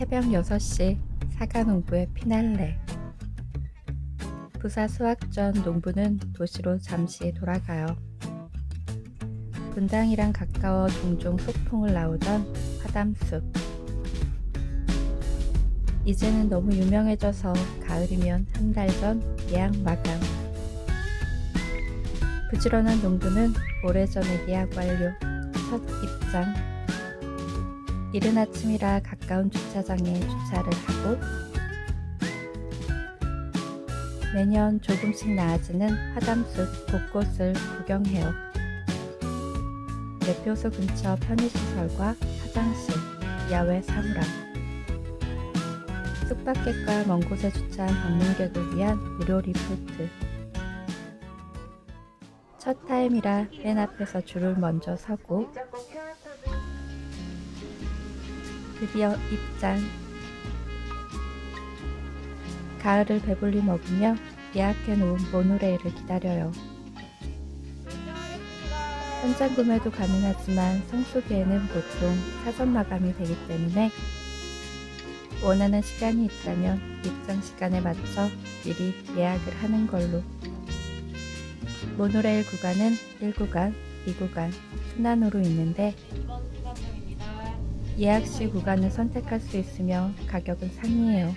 새벽 6시 사과 농부의 피날레. 부사 수학 전 농부는 도시로 잠시 돌아가요. 분당이랑 가까워 종종 소풍을 나오던 화담숲. 이제는 너무 유명해져서 가을이면 한 달 전 예약 마감. 부지런한 농부는 오래전에 예약 완료. 첫 입장. 이른 아침이라 가까운 주차장에 주차를 하고 매년 조금씩 나아지는 화담숲 곳곳을 구경해요. 매표소 근처 편의시설과 화장실, 야외 사물함, 쑥밭객과 먼 곳에 주차한 방문객을 위한 무료 리프트. 첫 타임이라 맨 앞에서 줄을 먼저 서고 드디어 입장. 가을을 배불리 먹으며 예약해 놓은 모노레일을 기다려요. 현장 구매도 가능하지만 성수기에는 보통 사전 마감이 되기 때문에 원하는 시간이 있다면 입장 시간에 맞춰 미리 예약을 하는 걸로. 모노레일 구간은 1구간, 2구간 순환으로 있는데 예약 시 구간을 선택할 수 있으며 가격은 상이해요.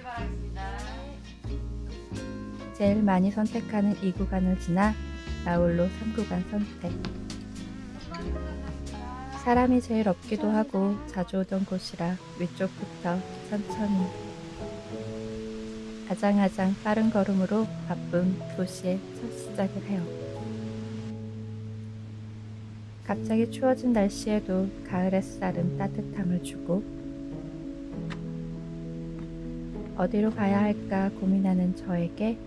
제일 많이 선택하는 이 구간을 지나 나홀로 3구간 선택. 사람이 제일 없기도 하고 자주 오던 곳이라 위쪽부터 천천히 아장아장 빠른 걸음으로 바쁜 도시의 첫 시작을 해요. 갑자기 추워진 날씨에도 가을 햇살은 따뜻함을 주고 어디로 가야 할까 고민하는 저에게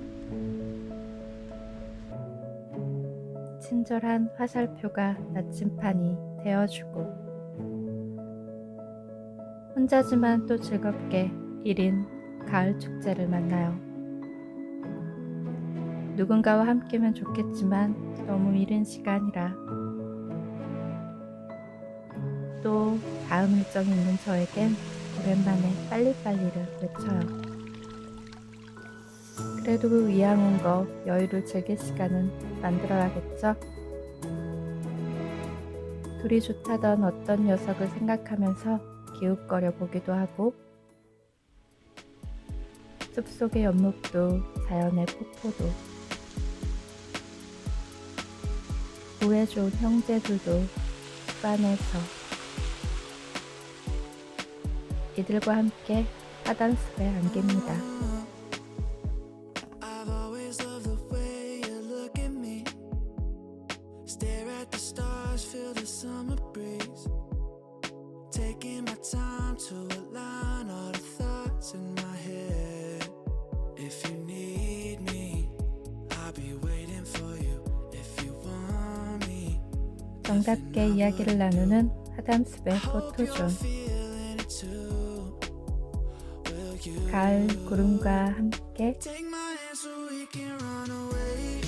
친절한 화살표가 나침판이 되어주고 혼자지만 또 즐겁게 1인 가을 축제를 만나요. 누군가와 함께면 좋겠지만 너무 이른 시간이라 또 다음 일정이 있는 저에겐 오랜만에 빨리빨리를 외쳐요. 그래도 그 이왕 온거 여유를 즐길 시간은 만들어야겠죠? 둘이 좋다던 어떤 녀석을 생각하면서 기웃거려 보기도 하고 숲속의 연목도 자연의 폭포도 우애 좋은 형제들도 숲안에서 이들과 함께 화단숲에 안깁니다. 정답게 이야기를 나누는 화담숲의 포토존 가을 구름과 함께?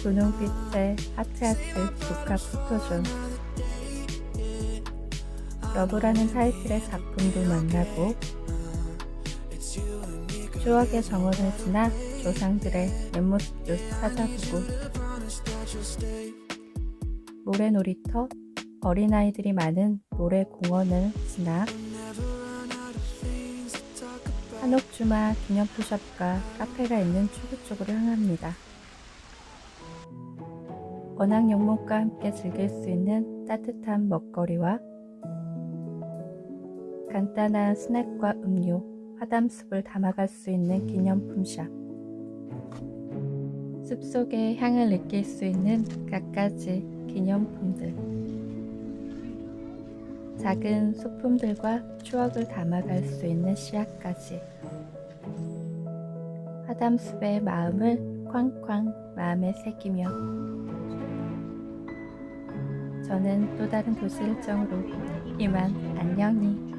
분홍빛의 하트하트 국화 포토존 러브라는 타이틀의 작품도 만나고 추억의 정원을 지나 조상들의 옛모습도 찾아보고 모래 놀이터 어린아이들이 많은 모래 공원을 지나 한옥주마 기념포샵과 카페가 있는 출구 쪽으로 향합니다. 원앙 영목과 함께 즐길 수 있는 따뜻한 먹거리와 간단한 스낵과 음료, 화담숲을 담아갈 수 있는 기념품샵. 숲속의 향을 느낄 수 있는 갖가지 기념품들. 작은 소품들과 추억을 담아갈 수 있는 씨앗까지. 화담숲의 마음을 쾅쾅 마음에 새기며 저는 또 다른 도시 일정으로 이만 안녕히